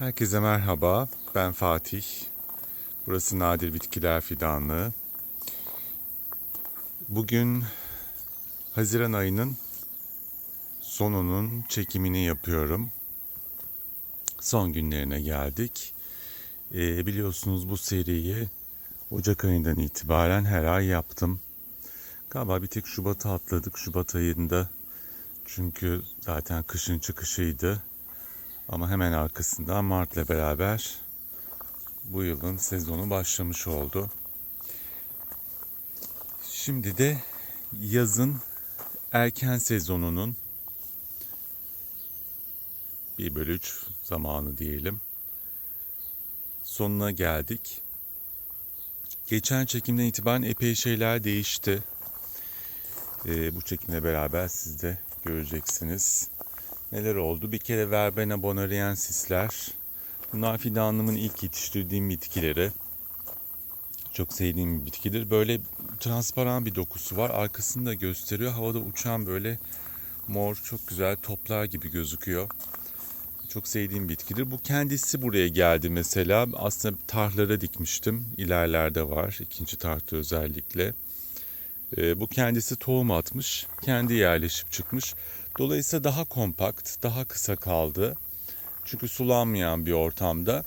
Herkese merhaba. Ben Fatih. Burası Nadir Bitkiler Fidanlığı. Bugün Haziran ayının sonunun çekimini yapıyorum. Son günlerine geldik. Ee, biliyorsunuz bu seriyi Ocak ayından itibaren her ay yaptım. Galiba bir tek Şubat'a atladık. Şubat ayında çünkü zaten kışın çıkışıydı. Ama hemen arkasından Mart'la beraber bu yılın sezonu başlamış oldu. Şimdi de yazın erken sezonunun 1 bölü 3 zamanı diyelim. Sonuna geldik. Geçen çekimden itibaren epey şeyler değişti. Ee, bu çekimle beraber siz de göreceksiniz neler oldu? Bir kere verbena bonariensisler. Bunlar fidanlığımın ilk yetiştirdiğim bitkileri. Çok sevdiğim bir bitkidir. Böyle transparan bir dokusu var. Arkasını da gösteriyor. Havada uçan böyle mor çok güzel toplar gibi gözüküyor. Çok sevdiğim bitkidir. Bu kendisi buraya geldi mesela. Aslında tarhlara dikmiştim. İlerlerde var. ikinci tarhta özellikle. Ee, bu kendisi tohum atmış. Kendi yerleşip çıkmış. Dolayısıyla daha kompakt, daha kısa kaldı. Çünkü sulanmayan bir ortamda.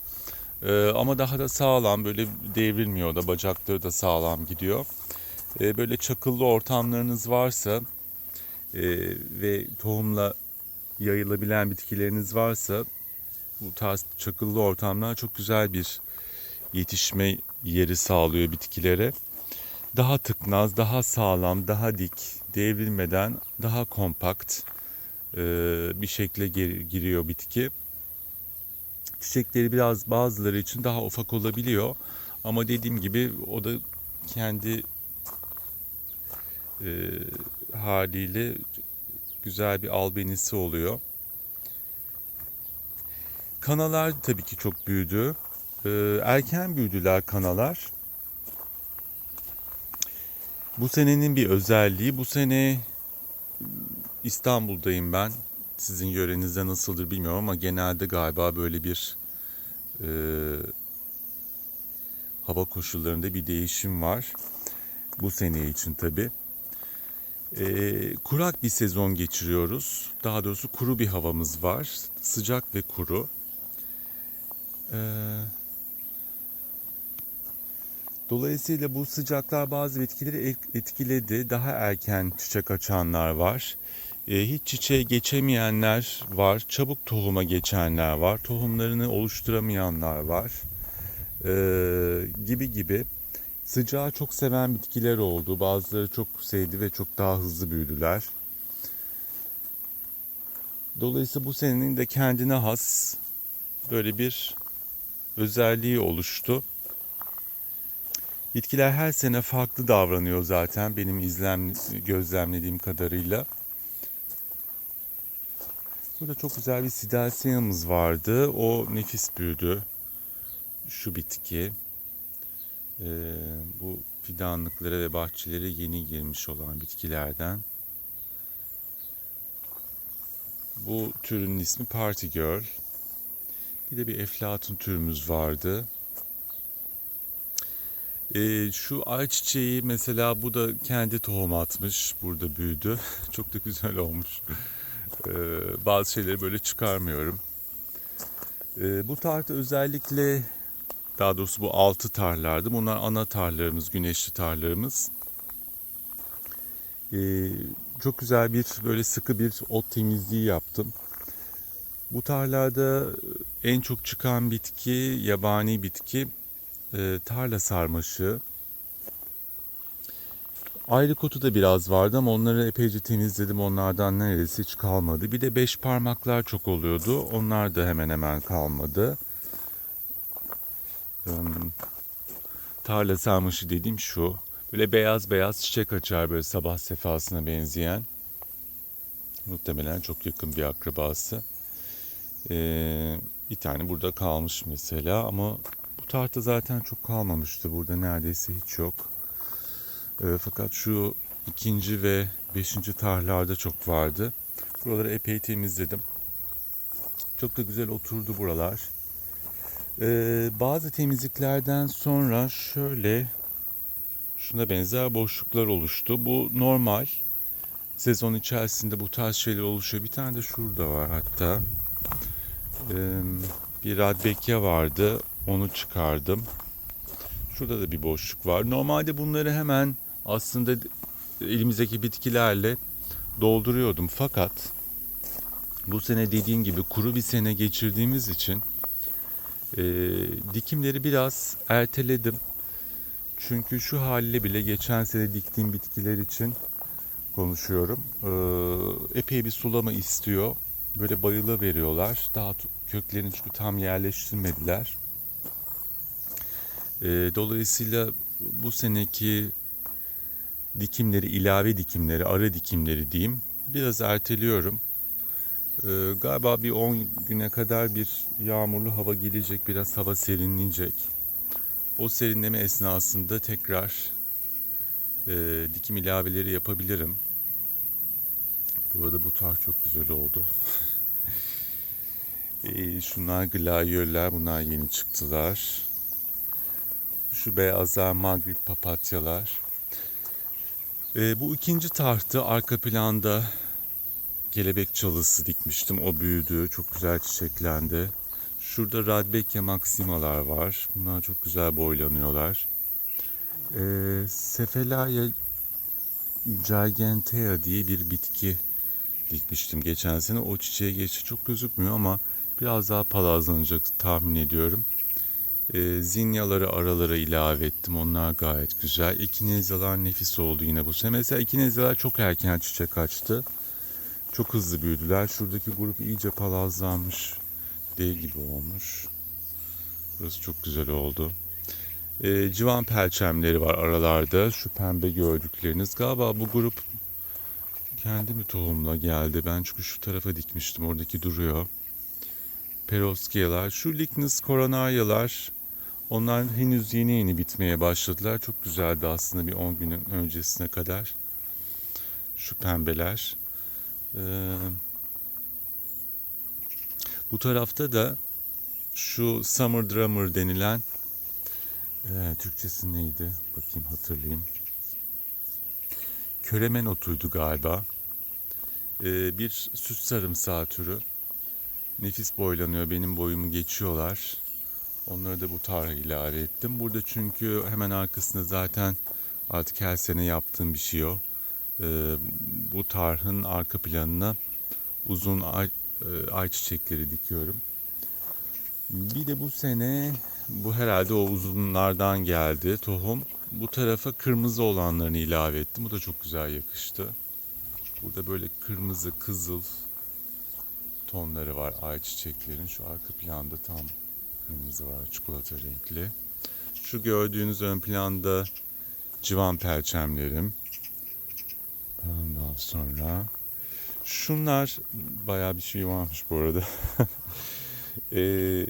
Ee, ama daha da sağlam, böyle devrilmiyor da bacakları da sağlam gidiyor. Ee, böyle çakıllı ortamlarınız varsa e, ve tohumla yayılabilen bitkileriniz varsa bu tarz çakıllı ortamlar çok güzel bir yetişme yeri sağlıyor bitkilere. Daha tıknaz, daha sağlam, daha dik, devrilmeden daha kompakt e, bir şekle giriyor bitki. Çiçekleri biraz bazıları için daha ufak olabiliyor. Ama dediğim gibi o da kendi e, haliyle güzel bir albenisi oluyor. Kanalar tabii ki çok büyüdü. E, erken büyüdüler kanalar. Bu senenin bir özelliği bu sene İstanbul'dayım ben. Sizin yörenizde nasıldır bilmiyorum ama genelde galiba böyle bir e, hava koşullarında bir değişim var. Bu sene için tabi. E, kurak bir sezon geçiriyoruz. Daha doğrusu kuru bir havamız var. Sıcak ve kuru. Eee Dolayısıyla bu sıcaklar bazı bitkileri etkiledi. Daha erken çiçek açanlar var. E, hiç çiçeğe geçemeyenler var. Çabuk tohuma geçenler var. Tohumlarını oluşturamayanlar var. E, gibi gibi. Sıcağı çok seven bitkiler oldu. Bazıları çok sevdi ve çok daha hızlı büyüdüler. Dolayısıyla bu senenin de kendine has böyle bir özelliği oluştu. Bitkiler her sene farklı davranıyor zaten benim izlem gözlemlediğim kadarıyla. Burada çok güzel bir sidasyamız vardı. O nefis büyüdü. Şu bitki. Ee, bu fidanlıklara ve bahçelere yeni girmiş olan bitkilerden. Bu türün ismi Party Girl. Bir de bir eflatun türümüz vardı. Ee, şu ayçiçeği mesela bu da kendi tohum atmış. Burada büyüdü. Çok da güzel olmuş. Ee, bazı şeyleri böyle çıkarmıyorum. Ee, bu tarhta özellikle daha doğrusu bu altı tarlardı. Bunlar ana tarlarımız, güneşli tarlarımız. Ee, çok güzel bir böyle sıkı bir ot temizliği yaptım. Bu tarlarda en çok çıkan bitki, yabani bitki e, tarla sarmaşı. Ayrı kotu da biraz vardı ama onları epeyce temizledim. Onlardan neredeyse hiç kalmadı. Bir de beş parmaklar çok oluyordu. Onlar da hemen hemen kalmadı. Tarla sarmaşı dediğim şu. Böyle beyaz beyaz çiçek açar böyle sabah sefasına benzeyen. Muhtemelen çok yakın bir akrabası. Ee, bir tane burada kalmış mesela ama bu tarhta zaten çok kalmamıştı. Burada neredeyse hiç yok. E, fakat şu ikinci ve beşinci tarhlarda çok vardı. Buraları epey temizledim. Çok da güzel oturdu buralar. Ee, bazı temizliklerden sonra şöyle şuna benzer boşluklar oluştu. Bu normal. Sezon içerisinde bu tarz şeyler oluşuyor. Bir tane de şurada var hatta. Ee, bir radbekya vardı. Onu çıkardım. Şurada da bir boşluk var. Normalde bunları hemen aslında elimizdeki bitkilerle dolduruyordum. Fakat bu sene dediğim gibi kuru bir sene geçirdiğimiz için e, dikimleri biraz erteledim. Çünkü şu haliyle bile geçen sene diktiğim bitkiler için konuşuyorum. E, epey bir sulama istiyor. Böyle bayıla veriyorlar. Daha köklerini çünkü tam yerleştirmediler. E, dolayısıyla bu seneki dikimleri, ilave dikimleri, ara dikimleri diyeyim. Biraz erteliyorum. Ee, galiba bir 10 güne kadar bir yağmurlu hava gelecek, biraz hava serinleyecek. O serinleme esnasında tekrar e, dikim ilaveleri yapabilirim. Burada bu tar çok güzel oldu. e, şunlar glayoller, bunlar yeni çıktılar. Şu beyazlar Magritte papatyalar. E, bu ikinci tahtı arka planda kelebek çalısı dikmiştim. O büyüdü. Çok güzel çiçeklendi. Şurada Radbekya maximalar var. Bunlar çok güzel boylanıyorlar. Ee, Cephalaya gigantea diye bir bitki dikmiştim geçen sene. O çiçeğe geçti çok gözükmüyor ama biraz daha palazlanacak tahmin ediyorum. Ee, zinyaları aralara ilave ettim. Onlar gayet güzel. Ekinezyalar nefis oldu yine bu sene. Mesela ekinezyalar çok erken çiçek açtı. Çok hızlı büyüdüler. Şuradaki grup iyice palazlanmış. Dev gibi olmuş. Burası çok güzel oldu. Ee, civan perçemleri var aralarda. Şu pembe gördükleriniz. Galiba bu grup kendi mi tohumla geldi? Ben çünkü şu tarafa dikmiştim. Oradaki duruyor. Perovskiyalar. Şu Lychnis coronaryalar. Onlar henüz yeni yeni bitmeye başladılar. Çok güzeldi aslında bir 10 günün öncesine kadar. Şu pembeler. Ee, bu tarafta da şu Summer Drummer denilen e, Türkçesi neydi? Bakayım hatırlayayım. Köremen otuydu galiba. Ee, bir süs sarımsağı türü. Nefis boylanıyor. Benim boyumu geçiyorlar. Onları da bu tarihe ilave ettim. Burada çünkü hemen arkasında zaten artık her sene yaptığım bir şey o. Ee, bu tarhın arka planına uzun ay, e, ayçiçekleri dikiyorum. Bir de bu sene bu herhalde o uzunlardan geldi tohum. Bu tarafa kırmızı olanlarını ilave ettim. Bu da çok güzel yakıştı. Burada böyle kırmızı, kızıl tonları var ayçiçeklerin. Şu arka planda tam kırmızı var, çikolata renkli. Şu gördüğünüz ön planda civan perçemlerim. Ondan sonra şunlar bayağı bir şey varmış bu arada. ee,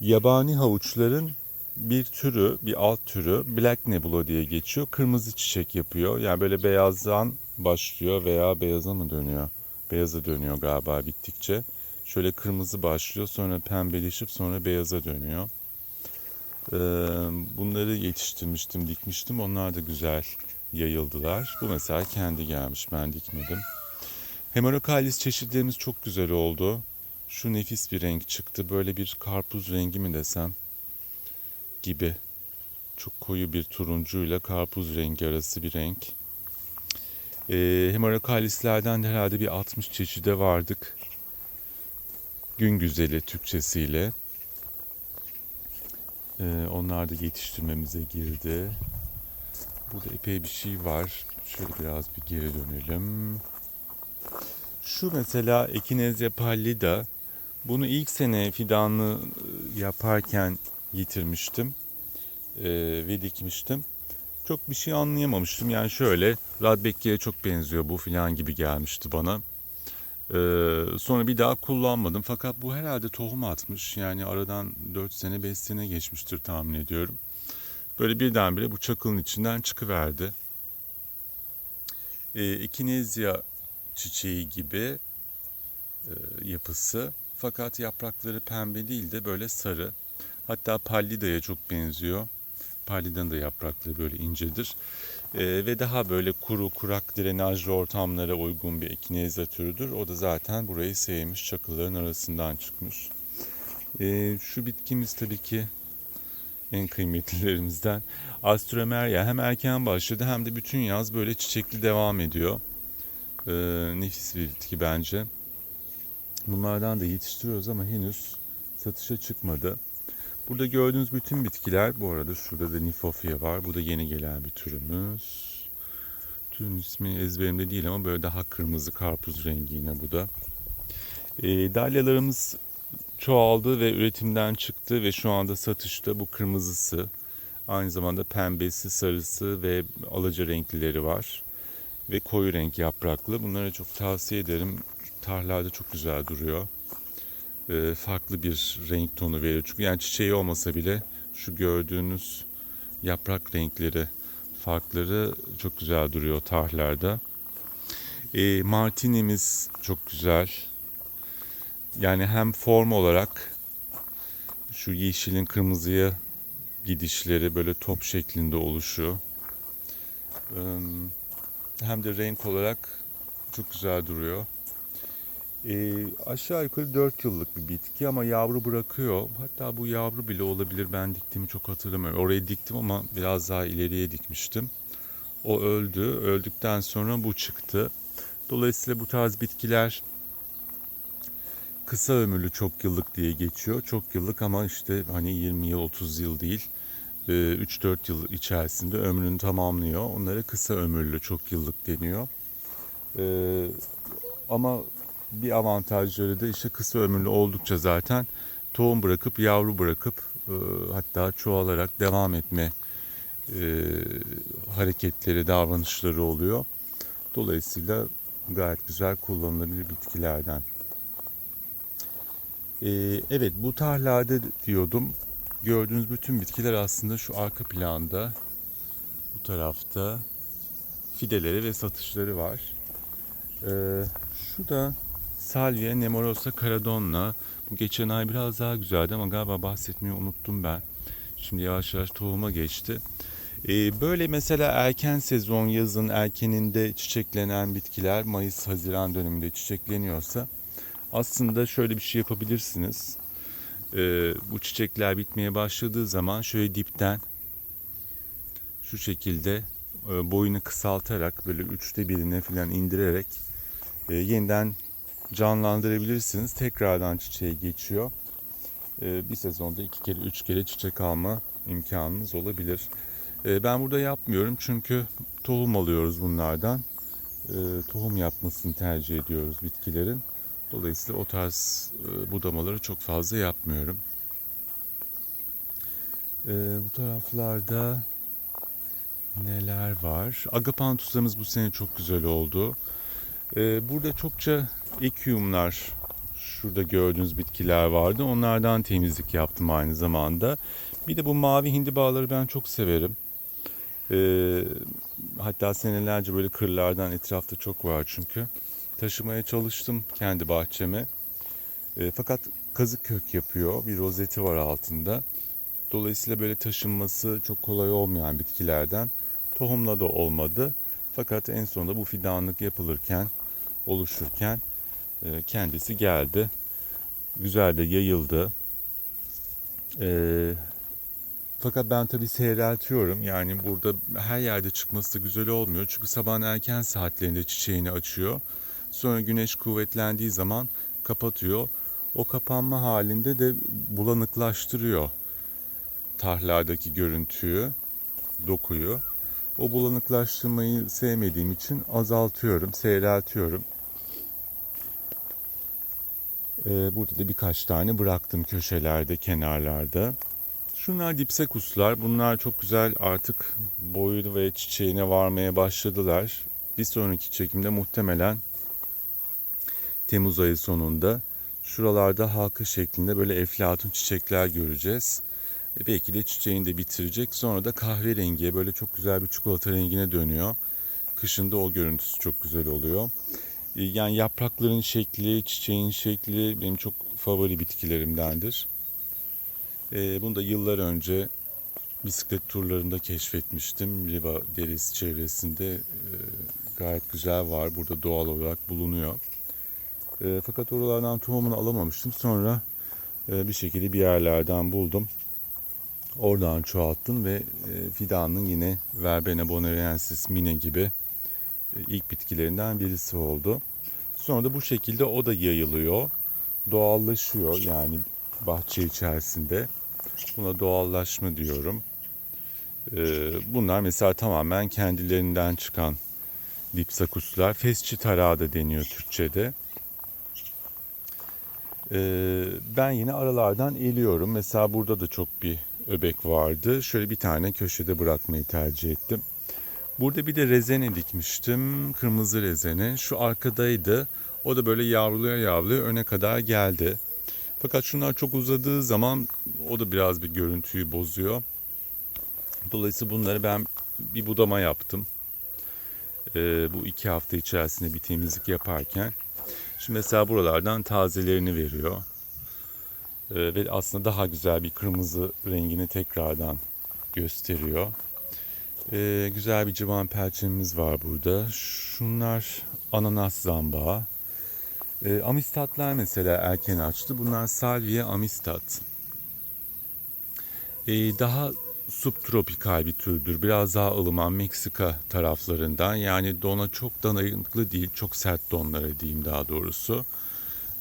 yabani havuçların bir türü, bir alt türü Black Nebula diye geçiyor. Kırmızı çiçek yapıyor. Yani böyle beyazdan başlıyor veya beyaza mı dönüyor? Beyaza dönüyor galiba bittikçe. Şöyle kırmızı başlıyor, sonra pembeleşip sonra beyaza dönüyor. Ee, bunları yetiştirmiştim, dikmiştim. Onlar da güzel yayıldılar. Bu mesela kendi gelmiş, ben dikmedim. Hemerokalis çeşitlerimiz çok güzel oldu. Şu nefis bir renk çıktı. Böyle bir karpuz rengi mi desem gibi. Çok koyu bir turuncuyla karpuz rengi arası bir renk. Ee, Hemerokalislerden de herhalde bir 60 çeşide vardık. Gün güzeli Türkçesiyle. Ee, onlar da yetiştirmemize girdi. Burada epey bir şey var. Şöyle biraz bir geri dönelim. Şu mesela Echinacea pallida. Bunu ilk sene fidanlı e, yaparken getirmiştim. Ee, ve dikmiştim. Çok bir şey anlayamamıştım. Yani şöyle Radbeckia'ya çok benziyor bu filan gibi gelmişti bana. Ee, sonra bir daha kullanmadım. Fakat bu herhalde tohum atmış. Yani aradan 4 sene 5 sene geçmiştir tahmin ediyorum. Böyle birdenbire bu çakılın içinden çıkıverdi. Ee, Ekinezya çiçeği gibi e, yapısı. fakat yaprakları pembe değil de böyle sarı. Hatta pallidaya çok benziyor. Pallidanın da yaprakları böyle incedir. Ee, ve daha böyle kuru kurak drenajlı ortamlara uygun bir ekineza türüdür. O da zaten burayı sevmiş çakılların arasından çıkmış. Ee, şu bitkimiz tabii ki en kıymetlilerimizden. Astromeria hem erken başladı hem de bütün yaz böyle çiçekli devam ediyor. Ee, nefis bir bitki bence. Bunlardan da yetiştiriyoruz ama henüz satışa çıkmadı. Burada gördüğünüz bütün bitkiler bu arada şurada da Nifofia var. Bu da yeni gelen bir türümüz. Türün ismi ezberimde değil ama böyle daha kırmızı karpuz rengi yine bu da. E, dalyalarımız çoğaldı ve üretimden çıktı ve şu anda satışta bu kırmızısı. Aynı zamanda pembesi, sarısı ve alaca renklileri var. Ve koyu renk yapraklı. Bunları çok tavsiye ederim. Tarlalarda çok güzel duruyor e, farklı bir renk tonu veriyor. Çünkü yani çiçeği olmasa bile şu gördüğünüz yaprak renkleri farkları çok güzel duruyor tarhlarda. E, Martini'miz çok güzel. Yani hem form olarak şu yeşilin kırmızıya gidişleri böyle top şeklinde oluşu e, hem de renk olarak çok güzel duruyor. E, aşağı yukarı 4 yıllık bir bitki ama yavru bırakıyor. Hatta bu yavru bile olabilir. Ben diktiğimi çok hatırlamıyorum. Orayı diktim ama biraz daha ileriye dikmiştim. O öldü. Öldükten sonra bu çıktı. Dolayısıyla bu tarz bitkiler kısa ömürlü çok yıllık diye geçiyor. Çok yıllık ama işte hani 20 yıl 30 yıl değil 3-4 yıl içerisinde ömrünü tamamlıyor. Onlara kısa ömürlü çok yıllık deniyor. Ee, ama bir avantajları da işte kısa ömürlü oldukça zaten tohum bırakıp yavru bırakıp e, hatta çoğalarak devam etme e, hareketleri, davranışları oluyor. Dolayısıyla gayet güzel kullanılabilir bitkilerden. E, evet bu tarlada diyordum. Gördüğünüz bütün bitkiler aslında şu arka planda bu tarafta fideleri ve satışları var. Ee, şu da Salvia nemorosa caradonna. Bu geçen ay biraz daha güzeldi ama galiba bahsetmeyi unuttum ben. Şimdi yavaş yavaş tohuma geçti. Ee, böyle mesela erken sezon yazın erkeninde çiçeklenen bitkiler Mayıs-Haziran döneminde çiçekleniyorsa aslında şöyle bir şey yapabilirsiniz. Ee, bu çiçekler bitmeye başladığı zaman şöyle dipten şu şekilde e, boyunu kısaltarak böyle üçte birine falan indirerek e, yeniden canlandırabilirsiniz. Tekrardan çiçeğe geçiyor. Ee, bir sezonda iki kere, üç kere çiçek alma imkanınız olabilir. Ee, ben burada yapmıyorum çünkü tohum alıyoruz bunlardan. Ee, tohum yapmasını tercih ediyoruz bitkilerin. Dolayısıyla o tarz e, budamaları çok fazla yapmıyorum. Bu taraflarda neler var? Agapantuslarımız bu sene çok güzel oldu. Burada çokça ekyumlar şurada gördüğünüz bitkiler vardı. Onlardan temizlik yaptım aynı zamanda. Bir de bu mavi hindibaları ben çok severim. Ee, hatta senelerce böyle kırlardan etrafta çok var çünkü. Taşımaya çalıştım kendi bahçeme. Ee, fakat kazık kök yapıyor. Bir rozeti var altında. Dolayısıyla böyle taşınması çok kolay olmayan bitkilerden. Tohumla da olmadı. Fakat en sonunda bu fidanlık yapılırken, oluşurken e, kendisi geldi. Güzel de yayıldı. E, fakat ben tabii seyreltiyorum. Yani burada her yerde çıkması da güzel olmuyor. Çünkü sabahın erken saatlerinde çiçeğini açıyor. Sonra güneş kuvvetlendiği zaman kapatıyor. O kapanma halinde de bulanıklaştırıyor tarlardaki görüntüyü, dokuyu. O bulanıklaştırmayı sevmediğim için azaltıyorum, seyreltiyorum. Ee, burada da birkaç tane bıraktım köşelerde, kenarlarda. Şunlar dipsekuslar. Bunlar çok güzel artık boyu ve çiçeğine varmaya başladılar. Bir sonraki çekimde muhtemelen Temmuz ayı sonunda şuralarda halka şeklinde böyle eflatun çiçekler göreceğiz. E belki de çiçeğini de bitirecek. Sonra da kahverengiye böyle çok güzel bir çikolata rengine dönüyor. Kışında o görüntüsü çok güzel oluyor. Yani yaprakların şekli, çiçeğin şekli benim çok favori bitkilerimdendir. Ee, bunu da yıllar önce bisiklet turlarında keşfetmiştim. Riva Deriz çevresinde e, gayet güzel var. Burada doğal olarak bulunuyor. E, fakat oralardan tohumunu alamamıştım. Sonra e, bir şekilde bir yerlerden buldum. Oradan çoğalttım ve e, fidanın yine Verbena bonariensis mine gibi e, ilk bitkilerinden birisi oldu. Sonra da bu şekilde o da yayılıyor. Doğallaşıyor yani bahçe içerisinde. Buna doğallaşma diyorum. Ee, bunlar mesela tamamen kendilerinden çıkan dipsakuslar. Fesçi tarağı da deniyor Türkçe'de. Ben yine aralardan eliyorum. Mesela burada da çok bir öbek vardı. Şöyle bir tane köşede bırakmayı tercih ettim. Burada bir de rezene dikmiştim. Kırmızı rezene. Şu arkadaydı. O da böyle yavruluya yavruluya öne kadar geldi. Fakat şunlar çok uzadığı zaman o da biraz bir görüntüyü bozuyor. Dolayısıyla bunları ben bir budama yaptım. Ee, bu iki hafta içerisinde bir temizlik yaparken. Şimdi mesela buralardan tazelerini veriyor. Ee, ve aslında daha güzel bir kırmızı rengini tekrardan gösteriyor. Ee, güzel bir civan perçemimiz var burada. Şunlar ananas zambağı. Ee, amistatlar mesela erken açtı. Bunlar salvia amistat. Ee, daha subtropikal bir türdür. Biraz daha ılıman Meksika taraflarından. Yani dona çok dayanıklı değil. Çok sert donlara diyeyim daha doğrusu.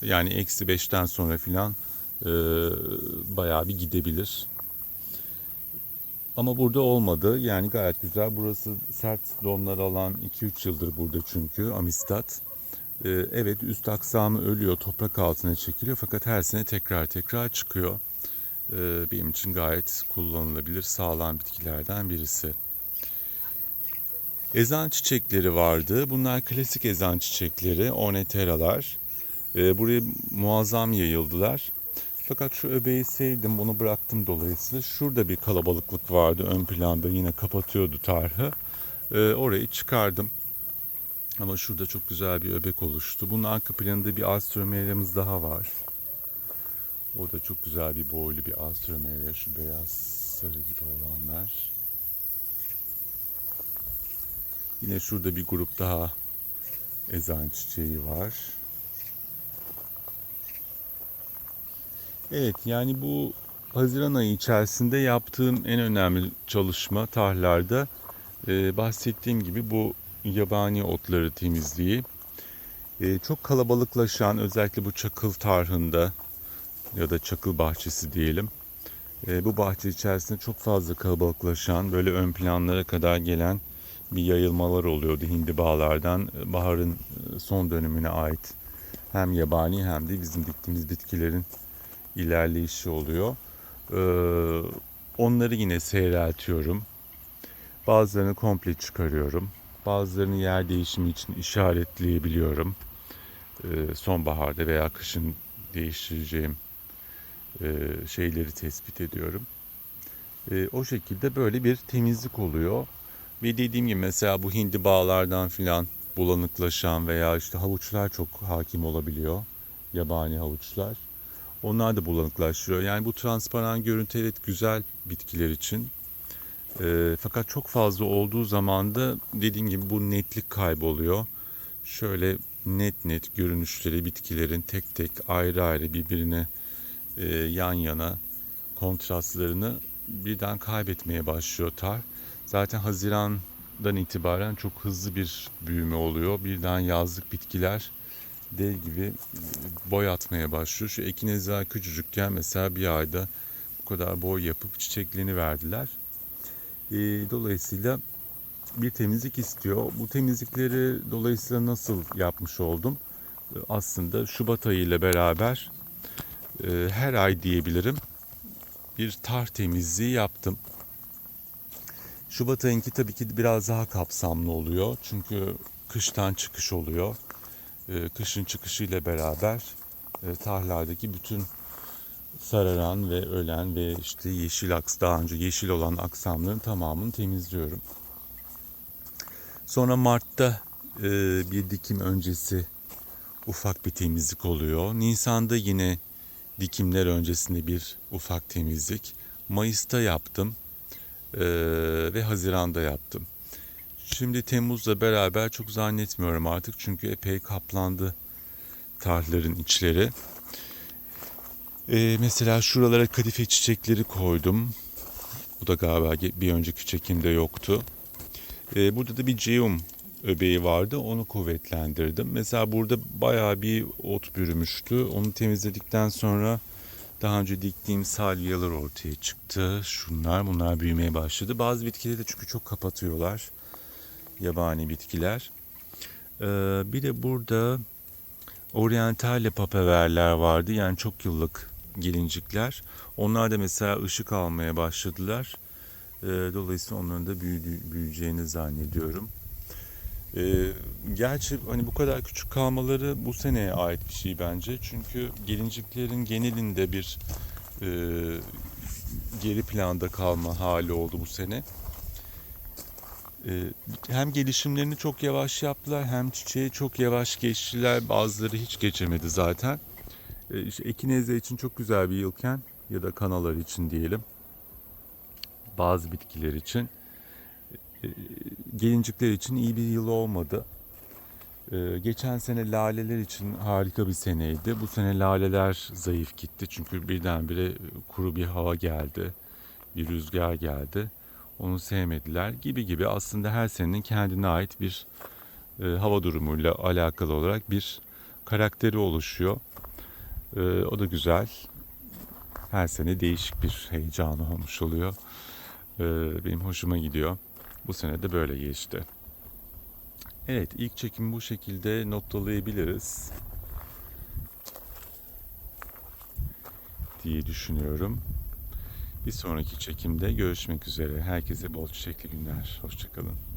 Yani eksi beşten sonra filan e, bayağı bir gidebilir. Ama burada olmadı. Yani gayet güzel. Burası sert donlar alan 2-3 yıldır burada çünkü Amistat. Ee, evet üst aksamı ölüyor, toprak altına çekiliyor fakat her sene tekrar tekrar çıkıyor. Ee, benim için gayet kullanılabilir, sağlam bitkilerden birisi. Ezan çiçekleri vardı. Bunlar klasik ezan çiçekleri, orniteralar. Ee, buraya muazzam yayıldılar. Fakat şu öbeği sevdim, bunu bıraktım dolayısıyla. Şurada bir kalabalıklık vardı ön planda, yine kapatıyordu tarhı. Ee, orayı çıkardım. Ama şurada çok güzel bir öbek oluştu. Bunun arka planında bir astromeryamız daha var. O da çok güzel bir boylu bir astromerya. Şu beyaz sarı gibi olanlar. Yine şurada bir grup daha ezan çiçeği var. Evet yani bu Haziran ayı içerisinde yaptığım en önemli çalışma tarhlarda e, bahsettiğim gibi bu yabani otları temizliği. E, çok kalabalıklaşan özellikle bu çakıl tarhında ya da çakıl bahçesi diyelim. E, bu bahçe içerisinde çok fazla kalabalıklaşan böyle ön planlara kadar gelen bir yayılmalar oluyordu hindibalardan baharın son dönemine ait hem yabani hem de bizim diktiğimiz bitkilerin ilerleyişi oluyor. Ee, onları yine seyreltiyorum. Bazılarını komple çıkarıyorum. Bazılarını yer değişimi için işaretleyebiliyorum. Ee, sonbaharda veya kışın değiştireceğim e, şeyleri tespit ediyorum. E, o şekilde böyle bir temizlik oluyor. Ve dediğim gibi mesela bu hindi bağlardan filan bulanıklaşan veya işte havuçlar çok hakim olabiliyor. Yabani havuçlar. Onlar da bulanıklaştırıyor. Yani bu transparan görüntü evet güzel bitkiler için. E, fakat çok fazla olduğu zaman da dediğim gibi bu netlik kayboluyor. Şöyle net net görünüşleri bitkilerin tek tek ayrı ayrı birbirine e, yan yana kontrastlarını birden kaybetmeye başlıyor tar. Zaten Haziran'dan itibaren çok hızlı bir büyüme oluyor. Birden yazlık bitkiler dev gibi boy atmaya başlıyor. Şu ekinezler küçücükken mesela bir ayda bu kadar boy yapıp çiçeklerini verdiler. E, dolayısıyla bir temizlik istiyor. Bu temizlikleri dolayısıyla nasıl yapmış oldum? E, aslında Şubat ayı ile beraber e, her ay diyebilirim bir tar temizliği yaptım. Şubat ayınki tabii ki biraz daha kapsamlı oluyor. Çünkü kıştan çıkış oluyor. E, kışın çıkışıyla beraber e, bütün sararan ve ölen ve işte yeşil aks daha önce yeşil olan aksamların tamamını temizliyorum. Sonra Mart'ta e, bir dikim öncesi ufak bir temizlik oluyor. Nisan'da yine dikimler öncesinde bir ufak temizlik. Mayıs'ta yaptım ee, ve Haziran'da yaptım. Şimdi Temmuz'la beraber çok zannetmiyorum artık çünkü epey kaplandı tarhların içleri. Ee, mesela şuralara kadife çiçekleri koydum. Bu da galiba bir önceki çekimde yoktu. Ee, burada da bir ceum öbeği vardı. Onu kuvvetlendirdim. Mesela burada bayağı bir ot bürümüştü. Onu temizledikten sonra daha önce diktiğim salviyalar ortaya çıktı. Şunlar bunlar büyümeye başladı. Bazı bitkileri de çünkü çok kapatıyorlar. Yabani bitkiler. Ee, bir de burada oryantale papaverler vardı. Yani çok yıllık gelincikler. Onlar da mesela ışık almaya başladılar. Ee, dolayısıyla onların da büyüyeceğini zannediyorum. Ee, gerçi hani bu kadar küçük kalmaları bu seneye ait bir şey bence. Çünkü gelinciklerin genelinde bir e, geri planda kalma hali oldu bu sene. Ee, hem gelişimlerini çok yavaş yaptılar hem çiçeği çok yavaş geçtiler. Bazıları hiç geçemedi zaten. Ee, işte ekinezya için çok güzel bir yılken ya da kanalar için diyelim. Bazı bitkiler için e, gelincikler için iyi bir yıl olmadı. Ee, geçen sene laleler için harika bir seneydi. Bu sene laleler zayıf gitti çünkü birdenbire kuru bir hava geldi, bir rüzgar geldi. Onu sevmediler gibi gibi aslında her senenin kendine ait bir e, hava durumuyla alakalı olarak bir karakteri oluşuyor. Ee, o da güzel. Her sene değişik bir heyecan olmuş oluyor. Ee, benim hoşuma gidiyor. Bu sene de böyle geçti. Evet, ilk çekim bu şekilde noktalayabiliriz diye düşünüyorum. Bir sonraki çekimde görüşmek üzere. Herkese bol çiçekli günler. Hoşçakalın.